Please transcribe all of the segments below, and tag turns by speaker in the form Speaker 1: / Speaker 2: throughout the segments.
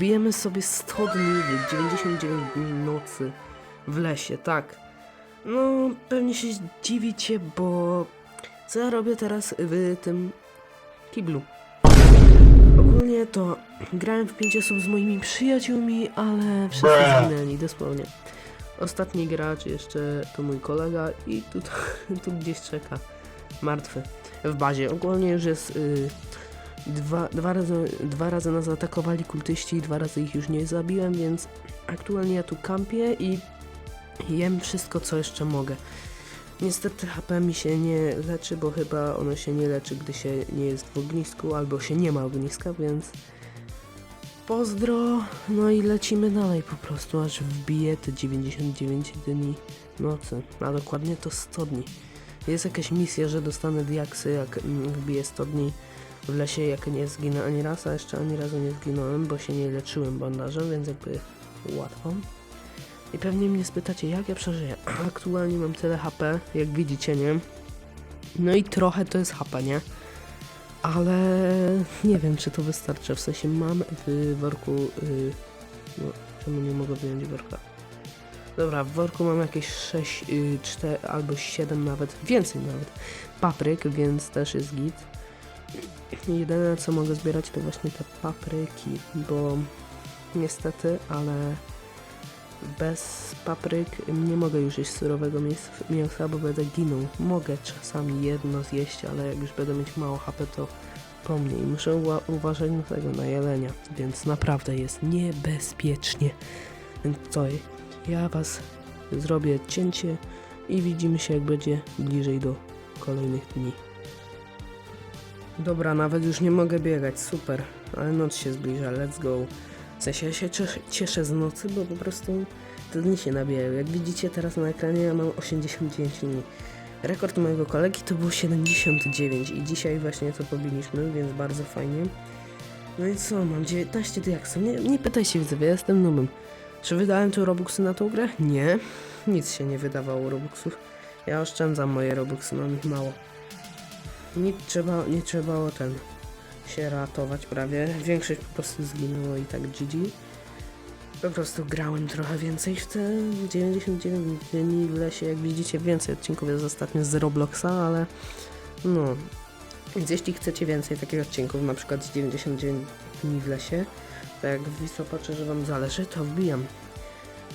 Speaker 1: Wbijemy sobie 100 dni, 99 dni nocy w lesie, tak. No, pewnie się dziwicie, bo co ja robię teraz w tym kiblu? Ogólnie to grałem w 5 osób z moimi przyjaciółmi, ale wszyscy zginęli, dosłownie. Ostatni gracz jeszcze to mój kolega i tu, tu gdzieś czeka, martwy, w bazie. Ogólnie już jest y, dwa, dwa, razy, dwa razy nas zaatakowali kultyści i dwa razy ich już nie zabiłem, więc aktualnie ja tu kampię i jem wszystko co jeszcze mogę. Niestety HP mi się nie leczy, bo chyba ono się nie leczy, gdy się nie jest w ognisku albo się nie ma ogniska, więc pozdro. No i lecimy dalej po prostu, aż wbije te 99 dni nocy, a dokładnie to 100 dni. Jest jakaś misja, że dostanę diaksy, jak wbiję 100 dni w lesie, jak nie zginę ani raz, a jeszcze ani razu nie zginąłem, bo się nie leczyłem bandażem, więc jakby łatwo. I pewnie mnie spytacie, jak ja przeżyję. Aktualnie mam tyle HP, jak widzicie, nie? No i trochę to jest HP, nie? Ale nie wiem, czy to wystarczy. W sensie mam w worku. Yy, no, czemu nie mogę wyjąć worka? Dobra, w worku mam jakieś 6, yy, 4 albo 7 nawet, więcej nawet papryk, więc też jest git. Jedyne co mogę zbierać to właśnie te papryki, bo niestety, ale bez papryk nie mogę już jeść surowego mięs- mięsa, bo będę ginął. Mogę czasami jedno zjeść, ale jak już będę mieć mało HP, to po mnie i muszę uwa- uważać na tego, na jelenia, więc naprawdę jest niebezpiecznie. Więc co, ja was zrobię cięcie i widzimy się jak będzie bliżej do kolejnych dni. Dobra, nawet już nie mogę biegać, super, ale noc się zbliża, let's go. W sensie ja się cieszę, z nocy, bo po prostu te dni się nabijają. Jak widzicie teraz na ekranie ja mam 89 dni. Rekord mojego kolegi to było 79 i dzisiaj właśnie to pobiliśmy, więc bardzo fajnie. No i co, mam 19 diaksów. Nie, nie pytajcie widzowie, ja jestem nubem. Czy wydałem tu robuxy na tą grę? Nie. Nic się nie wydawało robuxów. Ja oszczędzam moje robuxy, mam ich mało. Nie trzeba, nie trzeba o ten się ratować prawie. Większość po prostu zginęło i tak GG. Po prostu grałem trochę więcej w te 99 dni w lesie. Jak widzicie, więcej odcinków jest ostatnio z Robloxa, ale no. Więc jeśli chcecie więcej takich odcinków, na przykład z 99 dni w lesie, to jak patrzę, że Wam zależy, to wbijam.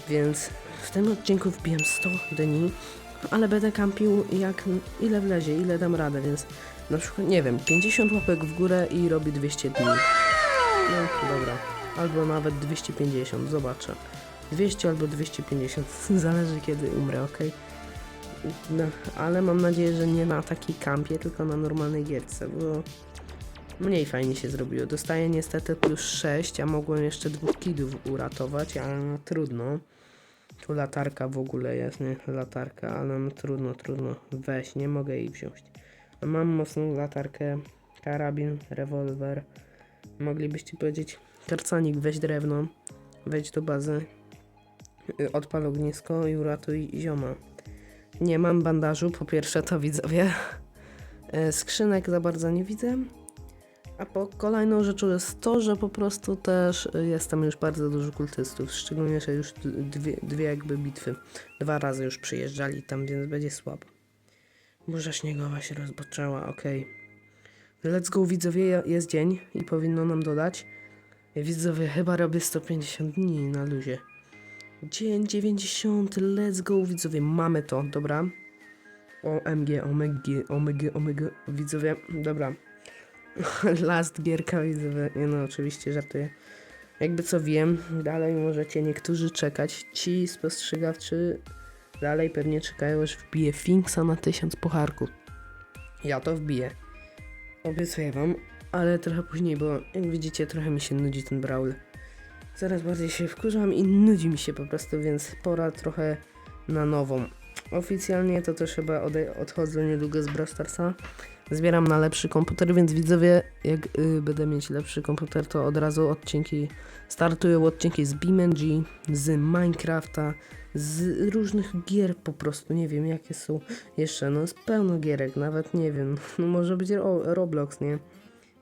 Speaker 1: Więc w tym odcinku wbijam 100 dni, ale będę kampił jak ile wlezie, ile dam radę, więc na przykład, nie wiem, 50 łapek w górę i robi 200 dni. No, dobra. Albo nawet 250, zobaczę. 200 albo 250, zależy kiedy umrę, ok? No, ale mam nadzieję, że nie na takiej kampie, tylko na normalnej gierce, bo mniej fajnie się zrobiło. Dostaję niestety plus 6, a mogłem jeszcze dwóch kidów uratować, ale no trudno. Tu latarka w ogóle jest, nie? Latarka, ale no trudno, trudno. Weź, nie mogę jej wziąć. Mam mocną latarkę, karabin, rewolwer. Moglibyście powiedzieć, karcanik, weź drewno, wejdź do bazy, y, odpal ognisko i uratuj zioma. Nie mam bandażu, po pierwsze to widzowie. E, Skrzynek za bardzo nie widzę. A po kolejną rzeczą jest to, że po prostu też y, jest tam już bardzo dużo kultystów, szczególnie, że już dwie, dwie jakby bitwy. Dwa razy już przyjeżdżali tam, więc będzie słabo. Burza śniegowa się rozpoczęła, okej. Let's go widzowie, jest dzień i powinno nam dodać. Widzowie, chyba robię 150 dni na luzie. Dzień 90, let's go widzowie, mamy to, dobra. OMG, OMG, OMG, OMG, widzowie, dobra. Last gierka widzowie, nie no oczywiście żartuję. Jakby co wiem, dalej możecie niektórzy czekać. Ci spostrzegawczy dalej pewnie czekają, aż wbije Finksa na 1000 pucharków. Ja to wbiję. Obiecuję wam, ale trochę później, bo jak widzicie trochę mi się nudzi ten Brawl. Coraz bardziej się wkurzam i nudzi mi się po prostu, więc pora trochę na nową. Oficjalnie to też chyba odchodzę niedługo z Brawl Starsa. Zbieram na lepszy komputer, więc widzowie, jak y, będę mieć lepszy komputer, to od razu odcinki startują odcinki z BeamNG, z Minecrafta, z różnych gier po prostu, nie wiem jakie są jeszcze, no jest pełno gierek, nawet nie wiem, no może być ro Roblox, nie?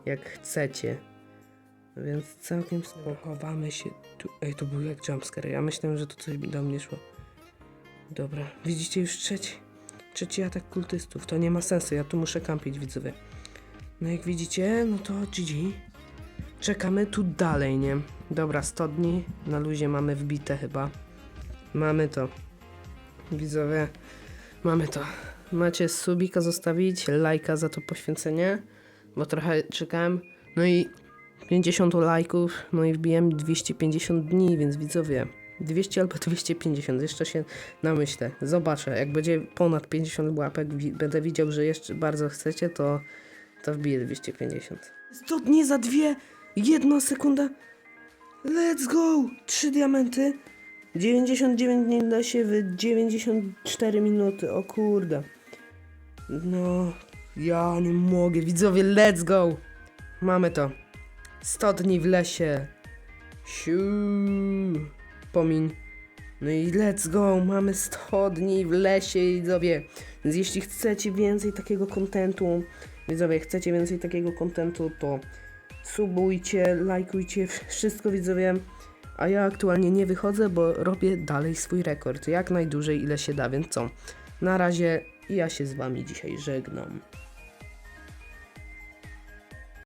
Speaker 1: Jak chcecie. Więc całkiem spokowamy się tu. Ej, to był jak jumpscare. Ja myślałem, że to coś do mnie szło. Dobra, widzicie już trzeci? Trzeci atak kultystów. To nie ma sensu, ja tu muszę kampić, widzowie. No jak widzicie, no to GG. Czekamy tu dalej, nie? Dobra, 100 dni na luzie mamy wbite chyba. Mamy to. Widzowie, mamy to. Macie subika zostawić, lajka za to poświęcenie, bo trochę czekałem. No i 50 lajków, no i wbiłem 250 dni, więc widzowie, 200 albo 250, jeszcze się namyślę. Zobaczę, jak będzie ponad 50 łapek, będę widział, że jeszcze bardzo chcecie, to, to wbiję 250. 100 dni za dwie, jedna sekunda. Let's go! Trzy diamenty. 99 dni da się w 94 minuty, o kurde. No, ja nie mogę, widzowie, let's go! Mamy to. 100 dni w lesie. Siu. Pomin. No i let's go, mamy 100 dni w lesie, widzowie. Więc jeśli chcecie więcej takiego kontentu, widzowie, chcecie więcej takiego kontentu, to subujcie, lajkujcie, wszystko widzowie. A ja aktualnie nie wychodzę, bo robię dalej swój rekord, jak najdłużej ile się da, więc co? Na razie ja się z wami dzisiaj żegnam.